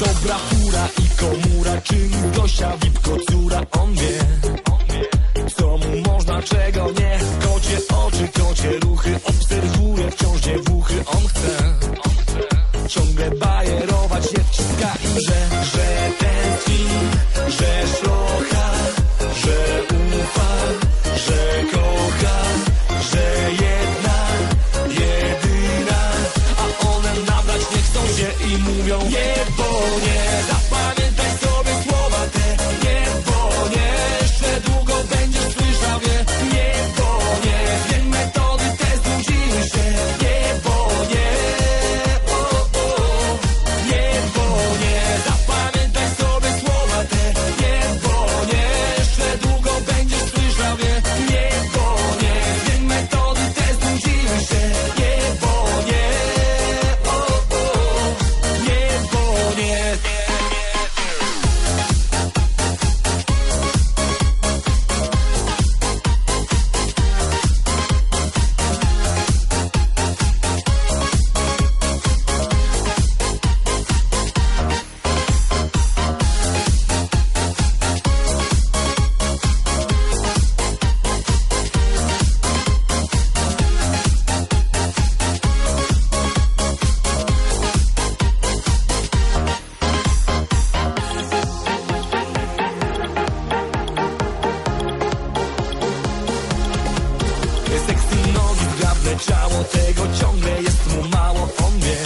Dobra fura i komura, czyli Gosia, wip, kocura, on wie. Co mu można, czego nie. Kocie oczy, kocie ruchy, obserwuje wciąż dziewuchy. On chce ciągle bajerować, nie wciska im, że oh yeah. Leciało tego ciągle jest mu mało. On wie,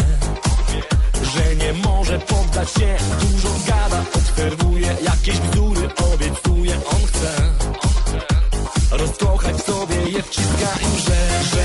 Że nie może poddać się. Dużo gada, obserwuje Jakieś bzdury obiecuje. On chce Rozkochać sobie je wciska im, że